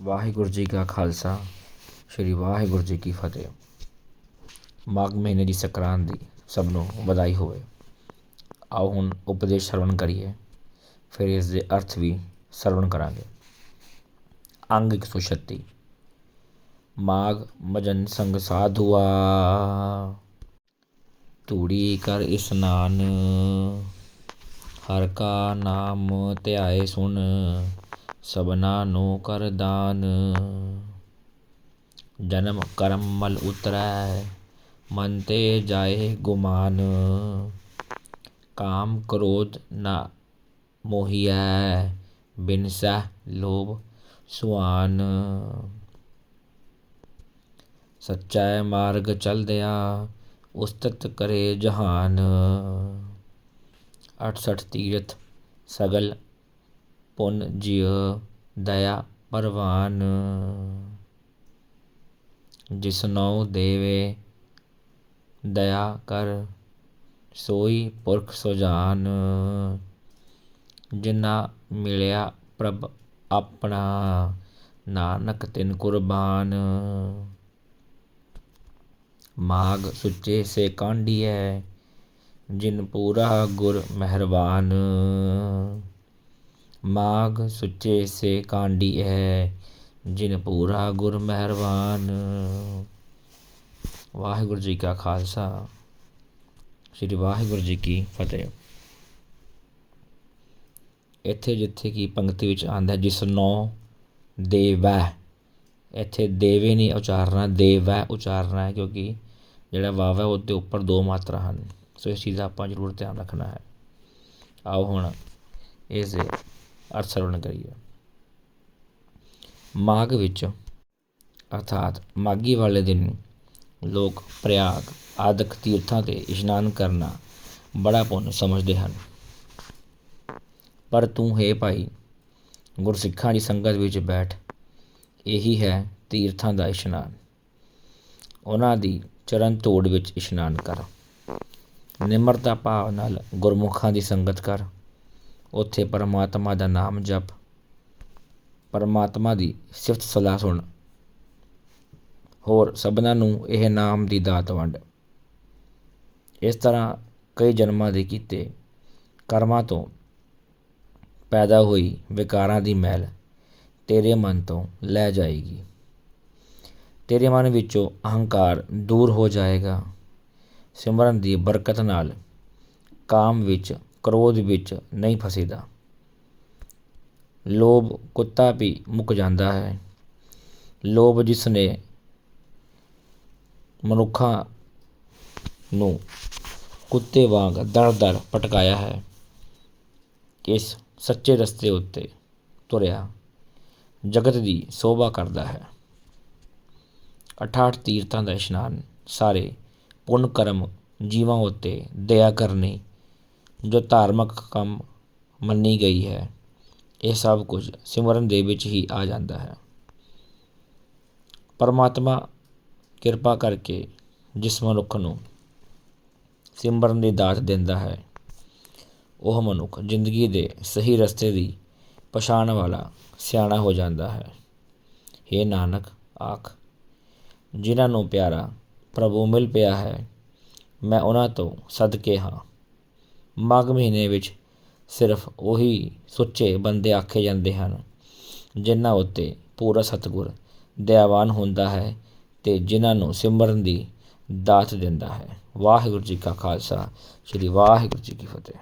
ਵਾਹਿਗੁਰੂ ਜੀ ਕਾ ਖਾਲਸਾ, ਸ੍ਰੀ ਵਾਹਿਗੁਰੂ ਜੀ ਕੀ ਫਤਿਹ। ਮਾਘ ਮਹੀਨੇ ਦੀ ਸੰਕਰਾਂਤ ਦੀ ਸਭ ਨੂੰ ਵਧਾਈ ਹੋਵੇ। ਆਓ ਹੁਣ ਉਪਦੇਸ਼ ਸਰਵਣ ਕਰੀਏ, ਫਿਰ ਇਸ ਦੇ ਅਰਥ ਵੀ ਸਰਵਣ ਕਰਾਂਗੇ। ਅੰਗ 136 ਮਾਘ ਮਜਨ ਸੰਗ ਸਾਧੂਆ, ਧੂੜੀ ਕਰ ਇਸਨਾਨ ਹਰ ਕਾ ਨਾਮ ਧਿਆਏ ਸੁਣ ਸਭਨਾ ਨੂੰ ਕਰ ਦਾਨ ਜਨਮ ਕਰਮ ਮਲ ਉਤਰੈ ਮਨ ਤੇ ਜਾਏ ਗੁਮਾਨ ਕਾਮ ਕ੍ਰੋਧ ਨਾ ਮੋਹੀਐ ਬਿਨ ਸਹਿ ਲੋਭ ਸੁਆਨ ਸੱਚਾ ਮਾਰਗ ਚਲਦਿਆ ਉਸਤਤ ਕਰੇ ਜਹਾਨ 68 ਤੀਰਥ ਸਗਲ ਪੁੰਨ ਜਿਉ ਦਇਆ ਪਰਵਾਨ ਜਿਸਨੋ ਦੇਵੇ ਦਇਆ ਕਰ, ਸੋਈ ਪੁਰਖ ਸੁਜਾਨ। ਜਿਨਾ ਮਿਲਿਆ ਪ੍ਰਭ ਆਪਣਾ, ਨਾਨਕ ਤਿਨ ਕੁਰਬਾਨ। ਮਾਗ ਸੁੱਚੇ ਸੇ ਕਾਂਡੀਐ ਜਿਨ ਪੂਰਾ ਗੁਰ ਮਹਿਰਬਾਨ ਮਾਘ ਸੁੱਚੇ ਸੇ ਕਾਂਡੀ ਹੈ, ਜਿਨ ਪੂਰਾ ਗੁਰ ਮਿਹਰਬਾਨ। ਵਾਹਿਗੁਰੂ ਜੀ ਕਾ ਖਾਲਸਾ। ਸ੍ਰੀ ਵਾਹਿਗੁਰੂ ਜੀ ਕੀ ਫਤਿਹ। ਇੱਥੇ ਜਿੱਥੇ ਕੀ ਪੰਕਤੀ ਵਿੱਚ ਆਂਦਾ ਜਿਸ ਨੋ ਦੇਵੈ ਇੱਥੇ ਦੇਵੇ ਨਹੀਂ ਉਚਾਰਨਾ ਦੇਵੈ ਉਚਾਰਨਾ ਹੈ, ਕਿਉਂਕਿ ਜਿਹੜਾ ਵਾਵ ਹੈ ਉਹਦੇ ਉੱਪਰ ਦੋ ਮਾਤਰਾ ਹਨ। ਸੋ ਇਸ ਚੀਜ਼ ਦਾ ਆਪਾਂ ਜ਼ਰੂਰ ਧਿਆਨ ਰੱਖਣਾ ਹੈ। ਆਓ ਹੁਣ ਇਸ ਦੇ ਅਰਥ ਸਰਵਣ ਕਰੀਏ। ਮਾਘ ਵਿੱਚ, ਅਰਥਾਤ ਮਾਗੀ ਵਾਲੇ ਦਿਨ ਲੋਕ ਪ੍ਰਯਾਗ, ਆਦਿਕ ਤੀਰਥਾਂ ਤੇ ਇਸ਼ਨਾਨ ਕਰਨਾ ਬੜਾ ਪੁੰਨ ਸਮਝਦੇ ਹਨ। ਪਰ ਤੂੰ ਹੈ ਭਾਈ, ਗੁਰਸਿੱਖਾਂ ਦੀ ਸੰਗਤ ਵਿੱਚ ਬੈਠ, ਇਹੀ ਹੈ ਤੀਰਥਾਂ ਦਾ ਇਸ਼ਨਾਨ। ਉਹਨਾਂ ਦੀ ਚਰਨ ਤੋੜ ਵਿੱਚ ਇਸ਼ਨਾਨ ਕਰ। ਨਿਮਰਤਾ ਭਾਵ ਨਾਲ ਗੁਰਮੁਖਾਂ ਦੀ ਸੰਗਤ ਕਰ। ਉੱਥੇ ਪਰਮਾਤਮਾ ਦਾ ਨਾਮ ਜਪ। ਪਰਮਾਤਮਾ ਦੀ ਸਿਫਤ ਸਲਾਹ ਸੁਣ। ਹੋਰ ਸਭਨਾਂ ਨੂੰ ਇਹ ਨਾਮ ਦੀ ਦਾਤ ਵੰਡ। ਇਸ ਤਰ੍ਹਾਂ ਕਈ ਜਨਮਾਂ ਦੇ ਕੀਤੇ ਕਰਮਾਂ ਤੋਂ ਪੈਦਾ ਹੋਈ ਵਿਕਾਰਾਂ ਦੀ ਮੈਲ ਤੇਰੇ ਮਨ ਤੋਂ ਲੈ ਜਾਏਗੀ। ਤੇਰੇ ਮਨ ਵਿੱਚੋਂ ਅਹੰਕਾਰ ਦੂਰ ਹੋ ਜਾਏਗਾ। ਸਿਮਰਨ ਦੀ ਬਰਕਤ ਨਾਲ ਕਾਮ ਵਿੱਚ ਕ੍ਰੋਧ ਵਿੱਚ ਨਹੀਂ ਫਸੀਦਾ। ਲੋਭ ਕੁੱਤਾ ਵੀ ਮੁੱਕ ਜਾਂਦਾ ਹੈ। ਲੋਭ ਜਿਸ ਨੇ ਮਨੁੱਖਾਂ ਨੂੰ ਕੁੱਤੇ ਵਾਂਗ ਦਰ-ਦਰ ਪਟਕਾਇਆ ਹੈ, ਇਸ ਸੱਚੇ ਰਸਤੇ ਉੱਤੇ ਤੁਰਿਆ ਜਗਤ ਦੀ ਸੋਭਾ ਕਰਦਾ ਹੈ। 68 ਤੀਰਥਾਂ ਦਾ ਇਸ਼ਨਾਨ, ਸਾਰੇ ਪੁੰਨ ਕਰਮ ਜੀਵਾਂ ਉੱਤੇ ਦਇਆ ਕਰਨੀ ਜੋ ਧਾਰਮਿਕ ਕੰਮ ਮੰਨੀ ਗਈ ਹੈ, ਇਹ ਸਭ ਕੁਝ ਸਿਮਰਨ ਦੇ ਵਿੱਚ ਹੀ ਆ ਜਾਂਦਾ ਹੈ। ਪਰਮਾਤਮਾ ਕਿਰਪਾ ਕਰਕੇ ਜਿਸ ਮਨੁੱਖ ਨੂੰ ਸਿਮਰਨ ਦੀ ਦਾਤ ਦਿੰਦਾ ਹੈ, ਉਹ ਮਨੁੱਖ ਜ਼ਿੰਦਗੀ ਦੇ ਸਹੀ ਰਸਤੇ ਦੀ ਪਛਾਣ ਵਾਲਾ ਸਿਆਣਾ ਹੋ ਜਾਂਦਾ ਹੈ। हे ਨਾਨਕ, ਆਖ, ਜਿਨ੍ਹਾਂ ਨੂੰ ਪਿਆਰਾ ਪ੍ਰਭੂ ਮਿਲ ਪਿਆ ਹੈ, ਮੈਂ ਉਹਨਾਂ ਤੋਂ ਸਦਕੇ ਹਾਂ। ਮਾਘ ਮਹੀਨੇ ਵਿੱਚ ਸਿਰਫ ਉਹੀ ਸੁੱਚੇ ਬੰਦੇ ਆਖੇ ਜਾਂਦੇ ਹਨ, ਜਿਨ੍ਹਾਂ ਉੱਤੇ ਪੂਰਾ ਸਤਿਗੁਰ ਦਇਆਵਾਨ ਹੁੰਦਾ ਹੈ ਅਤੇ ਜਿਨ੍ਹਾਂ ਨੂੰ ਸਿਮਰਨ ਦੀ ਦਾਤ ਦਿੰਦਾ ਹੈ। ਵਾਹਿਗੁਰੂ ਜੀ ਕਾ ਖਾਲਸਾ, ਸ੍ਰੀ ਵਾਹਿਗੁਰੂ ਜੀ ਕੀ ਫਤਿਹ।